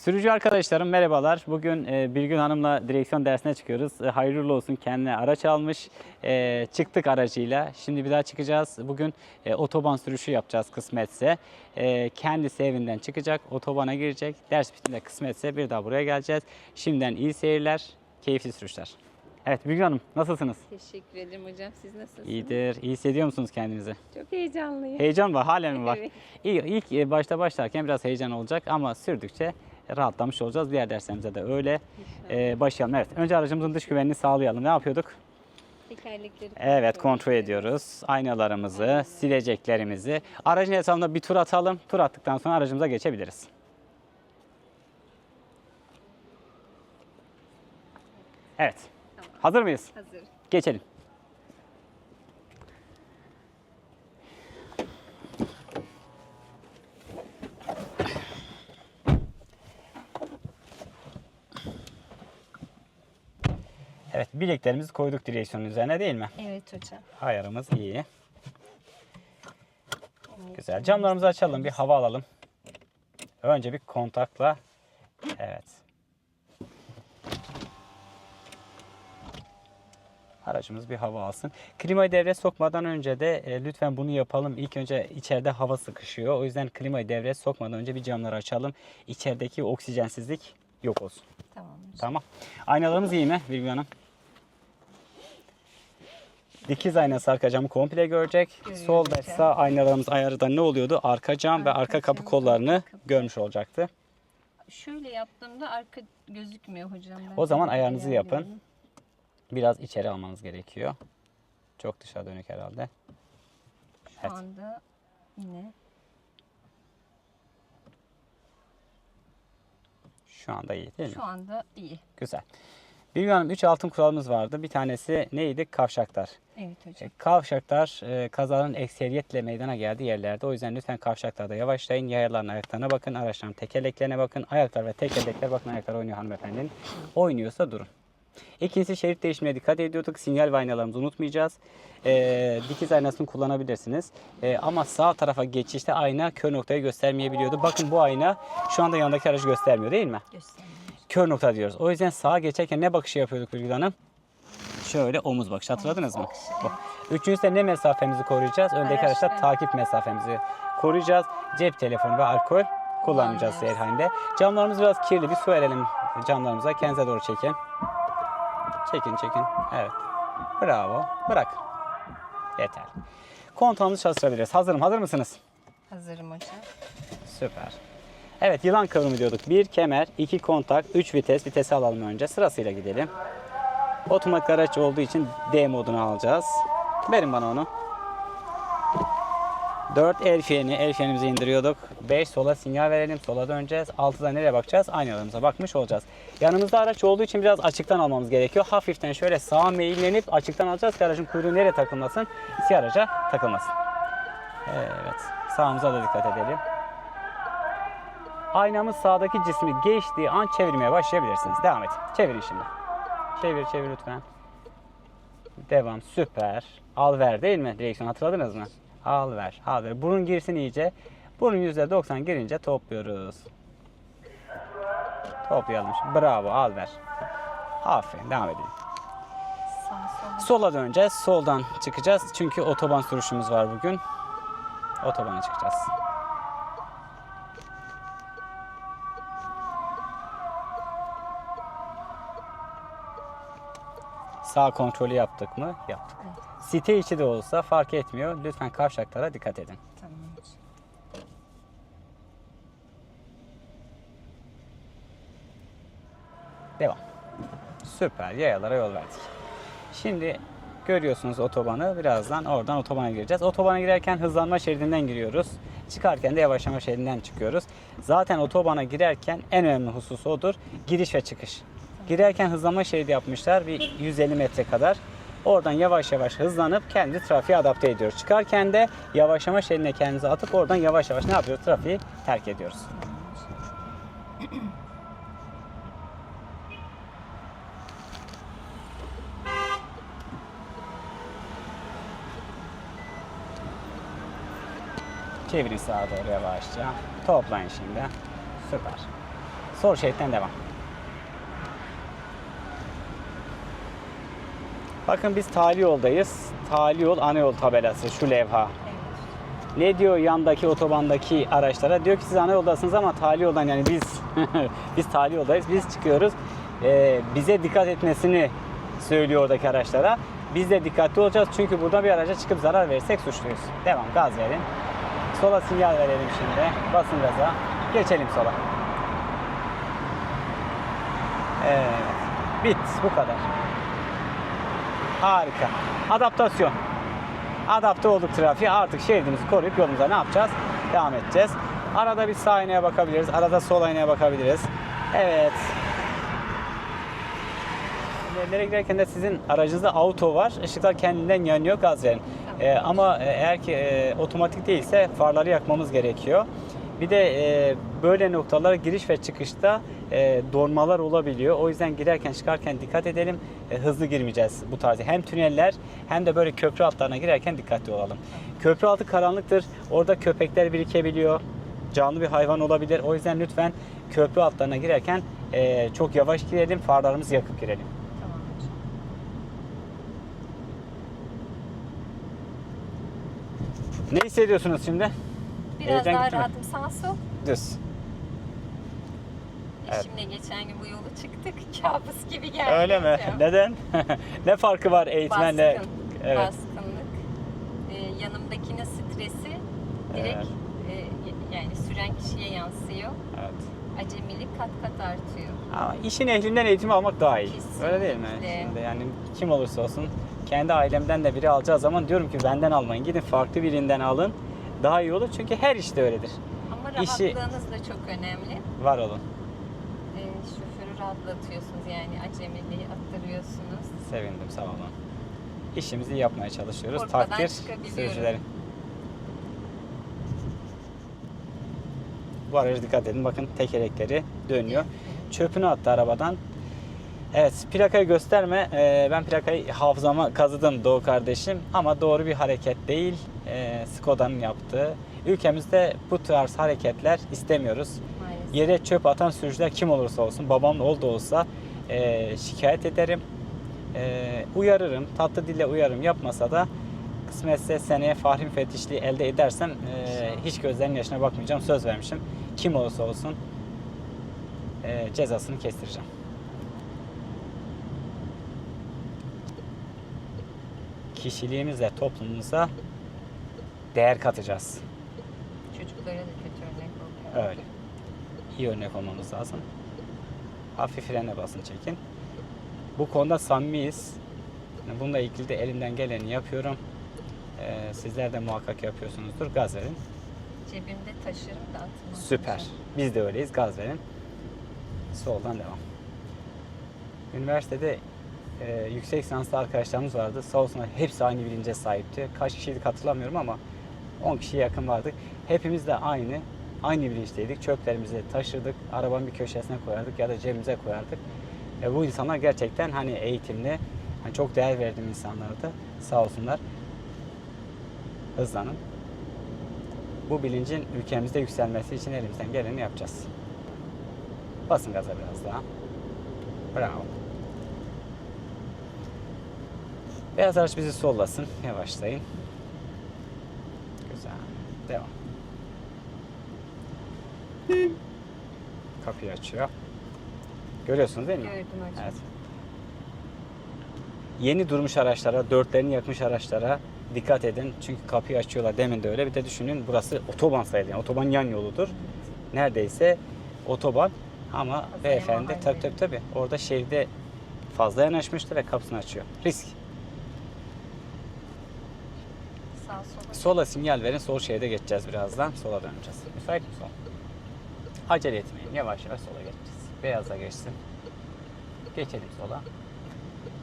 Sürücü arkadaşlarım merhabalar. Bugün e, Birgün Hanım'la direksiyon dersine çıkıyoruz. E, hayırlı olsun kendine araç almış. E, çıktık aracıyla. Şimdi bir daha çıkacağız. Bugün e, otoban sürüşü yapacağız kısmetse. E, kendisi evinden çıkacak, otobana girecek. Ders bitince kısmetse bir daha buraya geleceğiz. Şimdiden iyi seyirler, keyifli sürüşler. Evet Birgün Hanım nasılsınız? Teşekkür ederim hocam. Siz nasılsınız? İyidir. İyi hissediyor musunuz kendinizi? Çok heyecanlıyım. Heyecan var, halen mi var? Evet. İyi, ilk e, başta başlarken biraz heyecan olacak ama sürdükçe rahatlamış olacağız. Diğer derslerimize de öyle. Ee, başlayalım. Evet. Önce aracımızın dış güvenliğini sağlayalım. Ne yapıyorduk? Tekerlekleri Evet, kontrol ediyoruz. Aynalarımızı, sileceklerimizi. Aracın etrafında bir tur atalım. Tur attıktan sonra aracımıza geçebiliriz. Evet. Tamam. Hazır mıyız? Hazır. Geçelim. Evet, bileklerimizi koyduk direksiyonun üzerine değil mi? Evet hocam. Ayarımız iyi. Güzel. Camlarımızı açalım, bir hava alalım. Önce bir kontakla. Evet. Aracımız bir hava alsın. Klimayı devreye sokmadan önce de e, lütfen bunu yapalım. İlk önce içeride hava sıkışıyor. O yüzden klimayı devreye sokmadan önce bir camları açalım. İçerideki oksijensizlik yok olsun. Tamam. Tamam. Aynalarımız iyi mi Bilgi Hanım? Dikiz aynası arka camı komple görecek. Görüyor Sol ve hocam. sağ aynalarımız ayarı da ne oluyordu? Arka cam ve Arka arka kapı kollarını arka kapı. görmüş olacaktı. Şöyle yaptığımda arka gözükmüyor hocam. Ben O zaman ayarınızı yapın. ayarlıyorum. Biraz içeri almanız gerekiyor. Çok dışa dönük herhalde. Şu Evet. anda yine Şu anda iyi değil mi? şu anda iyi. Güzel. Bilgi Hanım 3 altın kuralımız vardı. Bir tanesi neydi? Kavşaklar. Evet hocam. E, Kavşaklar e, kazaların ekseriyetle meydana geldiği yerlerde. O yüzden lütfen kavşaklarda yavaşlayın. Yayaların ayaklarına bakın. Araçların tekerleklerine bakın. Ayaklar ve tekerlekler bakın ayaklar oynuyor hanımefendinin. Oynuyorsa durun. İkincisi şerit değişimine dikkat ediyorduk. Sinyal ve aynalarımızı unutmayacağız. E, dikiz aynasını kullanabilirsiniz. E, ama sağ tarafa geçişte ayna kör noktayı göstermeyebiliyordu. Bakın bu ayna şu anda yanındaki aracı göstermiyor değil mi? Göstereyim. Kör nokta diyoruz. O yüzden sağa geçerken ne bakışı yapıyorduk Bilgül Hanım? Şöyle omuz bakışı hatırladınız mı? Bu. Üçüncüsü ne mesafemizi koruyacağız? Öndeki Araçta. araçta takip mesafemizi koruyacağız. Cep telefonu ve alkol kullanmayacağız seyir halinde. Camlarımız biraz kirli. Bir su verelim camlarımıza. Kendinize doğru çekin. Çekin çekin. Evet. Bravo. Bırak. Yeter. Kontağımızı çalıştırabiliriz. Hazırım. Hazır mısınız? Hazırım hocam. Süper. Evet yılan kıvrımı diyorduk. Bir kemer, iki kontak, üç vites. Vitesi alalım önce. Sırasıyla gidelim. Otomatik araç olduğu için D modunu alacağız. Verin bana onu. 4 el freni, el frenimizi indiriyorduk. 5 sola sinyal verelim, sola döneceğiz. 6'da nereye bakacağız? Aynalarımıza bakmış olacağız. Yanımızda araç olduğu için biraz açıktan almamız gerekiyor. Hafiften şöyle sağa meyillenip açıktan alacağız ki aracın kuyruğu nereye takılmasın? Siyah araca takılmasın. Evet, sağımıza da dikkat edelim. Aynamız sağdaki cismi geçtiği an çevirmeye başlayabilirsiniz. Devam et. Çevirin şimdi. Çevir çevir lütfen. Devam. Süper. Al ver değil mi? Direksiyon hatırladınız mı? Al ver. Al ver. Burun girsin iyice. Burun %90 girince topluyoruz. Toplayalım. Bravo. Al ver. Aferin. Devam edelim. Sola döneceğiz. Soldan çıkacağız. Çünkü otoban sürüşümüz var bugün. Otobana çıkacağız. Sağ kontrolü yaptık mı? Yaptık. Site içi de olsa fark etmiyor. Lütfen kavşaklara dikkat edin. Tamam. Devam. Süper. Yayalara yol verdik. Şimdi görüyorsunuz otobanı. Birazdan oradan otobana gireceğiz. Otobana girerken hızlanma şeridinden giriyoruz. Çıkarken de yavaşlama şeridinden çıkıyoruz. Zaten otobana girerken en önemli husus odur. Giriş ve çıkış. Girerken hızlanma şeridi yapmışlar bir 150 metre kadar. Oradan yavaş yavaş hızlanıp kendi trafiğe adapte ediyoruz. Çıkarken de yavaşlama şeridine kendimizi atıp oradan yavaş yavaş ne yapıyoruz? Trafiği terk ediyoruz. Çevirin sağa doğru yavaşça. Toplayın şimdi. Süper. Sol şeritten devam. Bakın biz tali yoldayız. Tali yol ana yol tabelası şu levha. Ne diyor yandaki otobandaki araçlara? Diyor ki siz ana yoldasınız ama tali yoldan yani biz biz tali yoldayız. Biz çıkıyoruz. Ee, bize dikkat etmesini söylüyor oradaki araçlara. Biz de dikkatli olacağız çünkü burada bir araca çıkıp zarar verirsek suçluyuz. Devam gaz verin. Sola sinyal verelim şimdi. Basın gaza. Geçelim sola. Evet. Bit. Bu kadar. Harika. Adaptasyon. Adapte olduk trafiğe. Artık şeridimizi koruyup yolumuza ne yapacağız? Devam edeceğiz. Arada bir sağ aynaya bakabiliriz. Arada sol aynaya bakabiliriz. Evet. İlerlere giderken de sizin aracınızda auto var. Işıklar kendinden yanıyor. Gaz verin. Ee, ama e, eğer ki e, otomatik değilse farları yakmamız gerekiyor. Bir de e, böyle noktalara giriş ve çıkışta e, donmalar olabiliyor. O yüzden girerken çıkarken dikkat edelim. E, hızlı girmeyeceğiz bu tarz. Hem tüneller hem de böyle köprü altlarına girerken dikkatli olalım. Köprü altı karanlıktır. Orada köpekler birikebiliyor. Canlı bir hayvan olabilir. O yüzden lütfen köprü altlarına girerken e, çok yavaş girelim. Farlarımızı yakıp girelim. Ne hissediyorsunuz şimdi? Biraz Evden daha gitti mi? rahatım sağ sol. Düz. Evet. Eşimle geçen gün bu yolu çıktık. Kabus gibi geldi. Öyle mi? Neden? ne farkı var eğitmenle? Baskın, Evet. baskınlık. Ee, yanımdakinin stresi direkt e, yani süren kişiye yansıyor. Evet. Acemilik kat kat artıyor. Ama işin ehlinden eğitim almak daha iyi. Öyle değil mi? Şimdi yani kim olursa olsun kendi ailemden de biri alacağı zaman diyorum ki benden almayın. Gidin farklı birinden alın. Daha iyi olur çünkü her işte öyledir. Ama İşi- rahatlığınız da çok önemli. Var olun. Ee, şoförü rahatlatıyorsunuz yani acemiliği attırıyorsunuz. Sevindim sağ olun. İşimizi yapmaya çalışıyoruz. Korkmadan Takdir çıkabiliyorum. sürücülerin. Bu araca dikkat edin. Bakın tekerlekleri dönüyor. Çöpünü attı arabadan. Evet plakayı gösterme. Ee, ben plakayı hafızama kazıdım Doğu kardeşim. Ama doğru bir hareket değil. Ee, Skoda'nın yaptığı. Ülkemizde bu tarz hareketler istemiyoruz. Maalesef. Yere çöp atan sürücüler kim olursa olsun, babam oğlu da olsa e, şikayet ederim. E, uyarırım, tatlı dille uyarırım. Yapmasa da kısmetse seneye fahri müfettişliği elde edersem e, hiç gözlerinin yaşına bakmayacağım. Söz vermişim. Kim olursa olsun e, cezasını kestireceğim. Kişiliğimizle toplumumuza değer katacağız. Çocuklara da kötü örnek oluyor. Öyle. İyi örnek olmamız lazım. Hafif frene basın çekin. Bu konuda samimiyiz. Bununla ilgili de elimden geleni yapıyorum. Ee, sizler de muhakkak yapıyorsunuzdur. Gaz verin. Cebimde taşırım da atmam. Süper. Biz de öyleyiz. Gaz verin. Soldan devam. Üniversitede e, yüksek lisanslı arkadaşlarımız vardı. Sağ olsunlar hepsi aynı bilince sahipti. Kaç kişiydik hatırlamıyorum ama 10 kişiye yakın vardık. Hepimiz de aynı, aynı bilinçteydik. Çöplerimizi taşırdık. Arabanın bir köşesine koyardık ya da cebimize koyardık. E, bu insanlar gerçekten hani eğitimli, hani çok değer verdiğim insanlardı. Sağ olsunlar. Hızlanın. Bu bilincin ülkemizde yükselmesi için elimizden geleni yapacağız. Basın gaza biraz daha. Bravo. Beyaz araç bizi sollasın. Yavaşlayın. Güzel. Devam. Kapıyı açıyor. Görüyorsunuz değil mi? Hocam. Evet. Yeni durmuş araçlara, dörtlerini yakmış araçlara dikkat edin. Çünkü kapıyı açıyorlar. Demin de öyle. Bir de düşünün burası otoban sayılır. Yani otoban yan yoludur. Neredeyse otoban. Ama beyefendi değil. tabii tabii. Orada şeride fazla yanaşmıştı ve kapısını açıyor. Risk. Sağ sola. Sinyal verin. Sol şeride geçeceğiz birazdan. Sola döneceğiz. Müsait mi sol? Acele etmeyin. Yavaş yavaş sola geçeceğiz. Beyaza geçsin. Geçelim sola.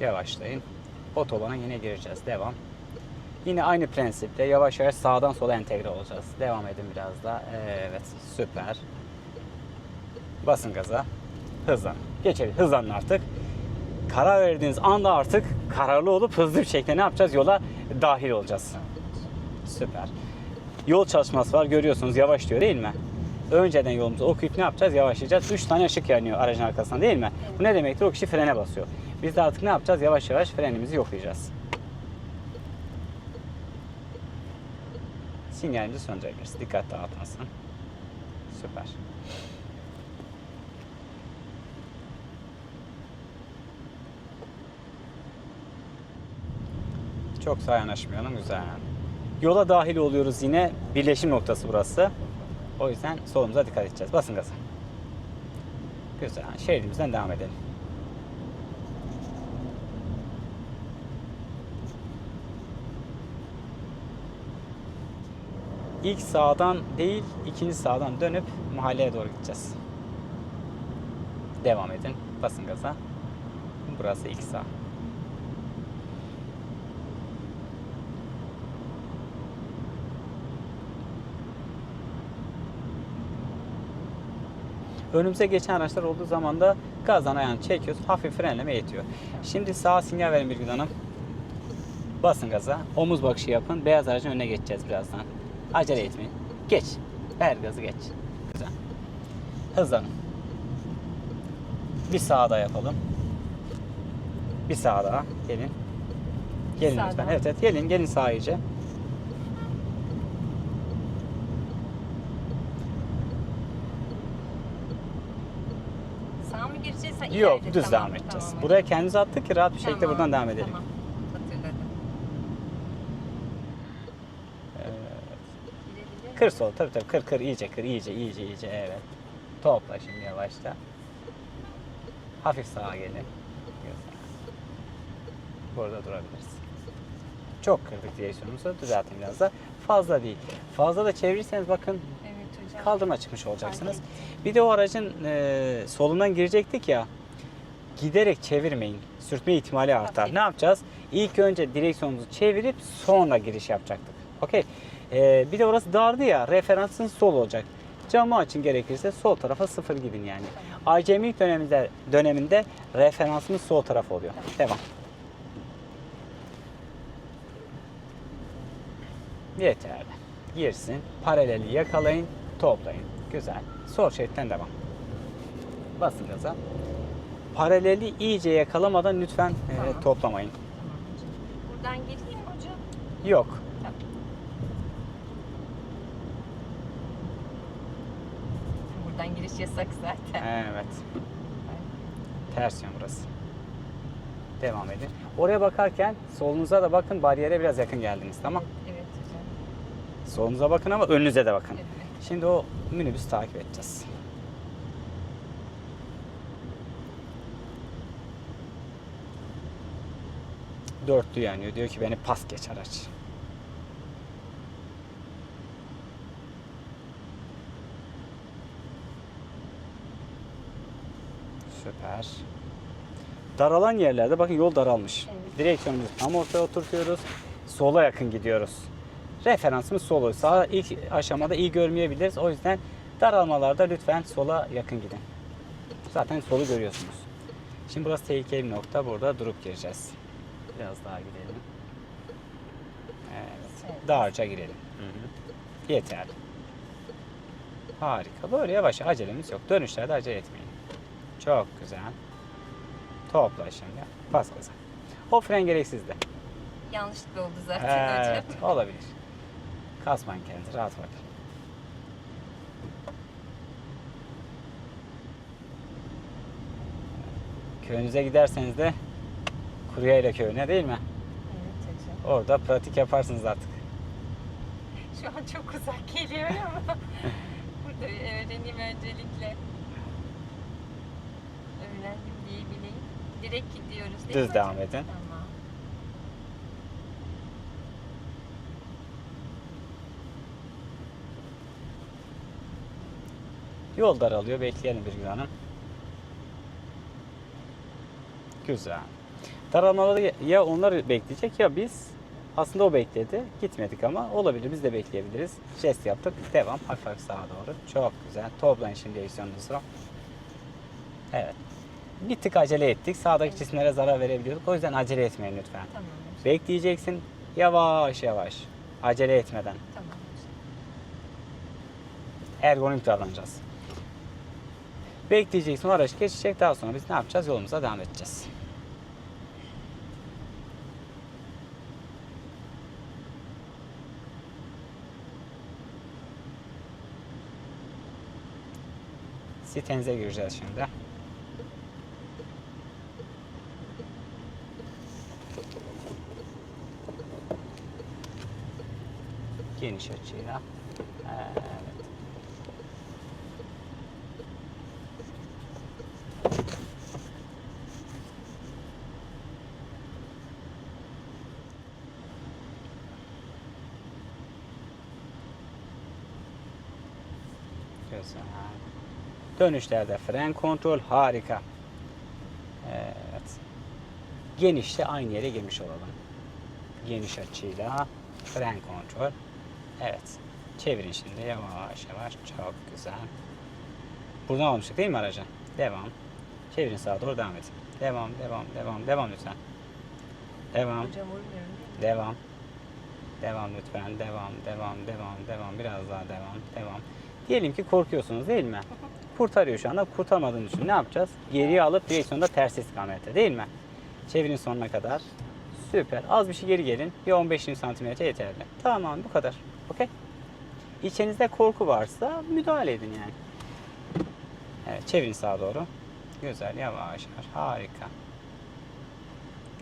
Yavaşlayın. Otobana yine gireceğiz. Devam. Yine aynı prensiple yavaş yavaş sağdan sola entegre olacağız. Devam edin biraz daha. Evet. Süper. Basın gaza. Hızlan. Geçelim. Hızlanın artık. Karar verdiğiniz anda artık kararlı olup hızlı bir şekilde ne yapacağız? Yola dahil olacağız. Süper. Yol çalışması var görüyorsunuz yavaş diyor değil mi? önceden yolumuzu okuyup ne yapacağız? Yavaşlayacağız. 3 tane ışık yanıyor aracın arkasında değil mi? Bu ne demektir? O kişi frene basıyor. Biz de artık ne yapacağız? Yavaş yavaş frenimizi yoklayacağız. Sinyalimizi söndürebiliriz. Dikkat dağıtmasın. Süper. Çok sağa yanaşmayalım. Güzel. Yola dahil oluyoruz yine. Birleşim noktası burası. O yüzden solumuza dikkat edeceğiz. Basın gaza. Güzel. Şeridimizden devam edelim. İlk sağdan değil, ikinci sağdan dönüp mahalleye doğru gideceğiz. Devam edin. Basın gaza. Burası ilk sağ. Önümüze geçen araçlar olduğu zaman da gazdan ayağını çekiyoruz. Hafif frenleme yetiyor. Şimdi sağa sinyal verin Birgül Hanım. Basın gaza. Omuz bakışı yapın. Beyaz aracın önüne geçeceğiz birazdan. Acele etmeyin. Geç. Ver gazı geç. Güzel. Hızlanın. Bir sağa daha yapalım. Bir sağa daha. Gelin. Gelin lütfen. Evet evet. Gelin. Gelin sağa iyice. Sağa mı gireceğiz? Ha, Yok ileride. düz Tamam, devam edeceğiz. tamam. Buraya kendimizi attık ki rahat bir şekilde Tamam, buradan devam edelim. Tamam. Hatırladım. Evet. Kır sol tabii tabii kır kır iyice kır iyice iyice iyice evet. Topla şimdi yavaşça. Hafif sağa gelin. Burada durabiliriz. Çok kırdık direksiyonumuzu düzeltin biraz da. Fazla değil. Fazla da çevirirseniz bakın Evet hocam. kaldırıma çıkmış olacaksınız. Bir de o aracın e, solundan girecektik ya. Giderek çevirmeyin. Sürtme ihtimali artar. Hafif. Ne yapacağız? İlk önce direksiyonumuzu çevirip sonra giriş yapacaktık. Okey. E, bir de orası dardı ya. Referansın sol olacak. Camı açın gerekirse sol tarafa sıfır gidin yani. Acemilik döneminde, döneminde referansımız sol taraf oluyor. Devam. Yeterli. Girsin. Paraleli yakalayın. Toplayın. Güzel. Sol şeritten devam. Basın gaza. Paraleli iyice yakalamadan lütfen e, Tamam. toplamayın. Tamam hocam. Buradan gireyim mi hocam? Yok. Tamam. Buradan giriş yasak zaten. Evet. Ters yön burası. Devam edin. Oraya bakarken solunuza da bakın. Bariyere biraz yakın geldiniz. Tamam. Evet hocam. Solunuza bakın ama önünüze de bakın. Evet. Şimdi o minibüs takip edeceğiz. Dörtlü yanıyor. Diyor ki beni pas geç araç. Süper. Daralan yerlerde bakın yol daralmış. Evet. Direksiyonumuzu tam ortaya oturtuyoruz. Sola yakın gidiyoruz. Referansımız solu. Sağ ilk aşamada iyi görmeyebiliriz. O yüzden daralmalarda lütfen sola yakın gidin. Zaten solu görüyorsunuz. Şimdi burası tehlikeli bir nokta. Burada durup gireceğiz. Biraz daha gidelim. Evet. Darca girelim. Hı hı. Yeterli. Harika. Böyle yavaş acelemiz yok. Dönüşlerde acele etmeyin. Çok güzel. Topla şimdi. Bas gaza. O fren gereksizdi. Yanlışlıkla oldu zaten Evet, hocam. olabilir. Kasmayın kendinizi, rahat bırakın. Köyünüze giderseniz de Kuruyayla köyüne değil mi? Evet hocam. Orada pratik yaparsınız artık. Şu an çok uzak geliyor ama burada öğreneyim öncelikle. Öğrendim diye bileyim. Direkt gidiyoruz değil mi Düz devam hocam? edin. Tamam. Yol daralıyor, bekleyelim bir gün hanım. Güzel. Daralmaları ya onlar bekleyecek ya biz. Aslında o bekledi. Gitmedik ama olabilir. Biz de bekleyebiliriz. Jest yaptık. Devam. Hafif hafif sağa doğru. Çok güzel. Toplayın şimdi direksiyonunuzu. Evet. Bir tık acele ettik. Sağdaki cisimlere zarar verebiliyorduk. O yüzden acele etmeyin lütfen. Tamam hocam. Ergonomik davranacağız. Bekleyeceksin o araç geçecek daha sonra biz ne yapacağız? Yolumuza devam edeceğiz. Sitenize gireceğiz şimdi. Geniş açıyla. Evet. Güzel. Dönüşlerde fren kontrol harika. Evet. Genişte aynı yere girmiş olalım. Geniş açıyla fren kontrol. Evet. Çevirin şimdi yavaş yavaş. Çok güzel. Buradan almıştık değil mi aracı? Devam. Çevirin sağa doğru devam edin. Devam, devam, devam, devam lütfen. Devam. Devam. Devam lütfen. Devam, devam, devam, devam. Biraz daha devam, devam. Diyelim ki korkuyorsunuz değil mi? Kurtarıyor şu anda. Kurtarmadığını için ne yapacağız? Geriye alıp direksiyonda ters istikamete değil mi? Çevirin sonuna kadar. Süper. Az bir şey geri gelin. Bir 15-20 santimetre yeterli. Tamam bu kadar. Okey? İçinizde korku varsa müdahale edin yani. Evet çevirin sağa doğru. Güzel yavaş yavaş. Harika.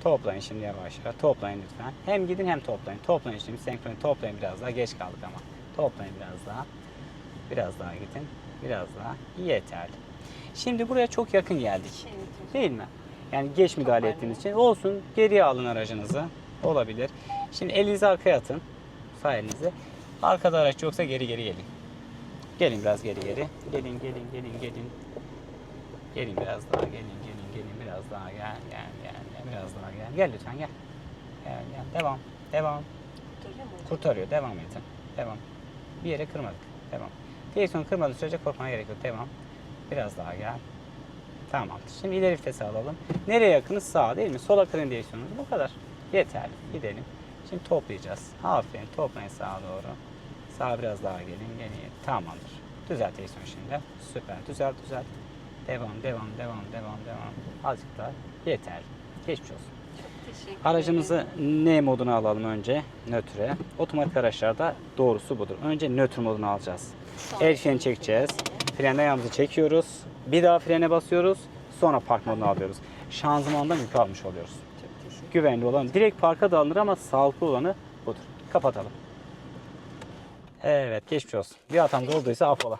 Toplayın şimdi yavaş yavaş. Toplayın lütfen. Hem gidin hem toplayın. Toplayın şimdi senkroni toplayın biraz daha. Geç kaldık ama. Toplayın biraz daha. Biraz daha gidin. Biraz daha. Yeterli. Şimdi buraya çok yakın geldik. Evet. Değil mi? Yani geç müdahale aynen. ettiğiniz için. Olsun geriye alın aracınızı. Olabilir. Şimdi elinizi arkaya atın. Sağ elinizi. Arkada araç yoksa geri geri gelin. Gelin biraz geri geri. Gelin gelin gelin gelin. Gelin biraz daha gelin gelin gelin biraz daha gel gel gel gel biraz daha gel. Gel lütfen gel. Gel gel devam devam. Kurtarıyor. Devam edin. Devam. Bir yere kırmadık. Devam. Direksiyon kırmadığı sürece korkmana gerek yok. Devam. Biraz daha gel. Tamamdır. Şimdi ileri vites alalım. Nereye yakınız? Sağa değil mi? Sola kırın direksiyonunuzu. Bu kadar. Yeterli. Gidelim. Şimdi toplayacağız. Aferin. Toplayın sağa doğru. Sağa biraz daha gelin. Gelin. Tamamdır. Düzelt direksiyonu şimdi. Süper. Düzelt düzelt. Devam, devam, devam, devam, devam. Azıcık daha. Yeterli. Geçmiş olsun. Aracımızı N moduna alalım önce. Nötre. Otomatik araçlarda doğrusu budur. Önce nötr moduna alacağız. El freni çekeceğiz. Frenden ayağımızı çekiyoruz. Bir daha frene basıyoruz. Sonra park moduna alıyoruz. Şanzımandan yük almış oluyoruz. Güvenli olan direkt parka da alınır ama sağlıklı olanı budur. Kapatalım. Evet geçmiş olsun. Bir hatam da olduysa affola.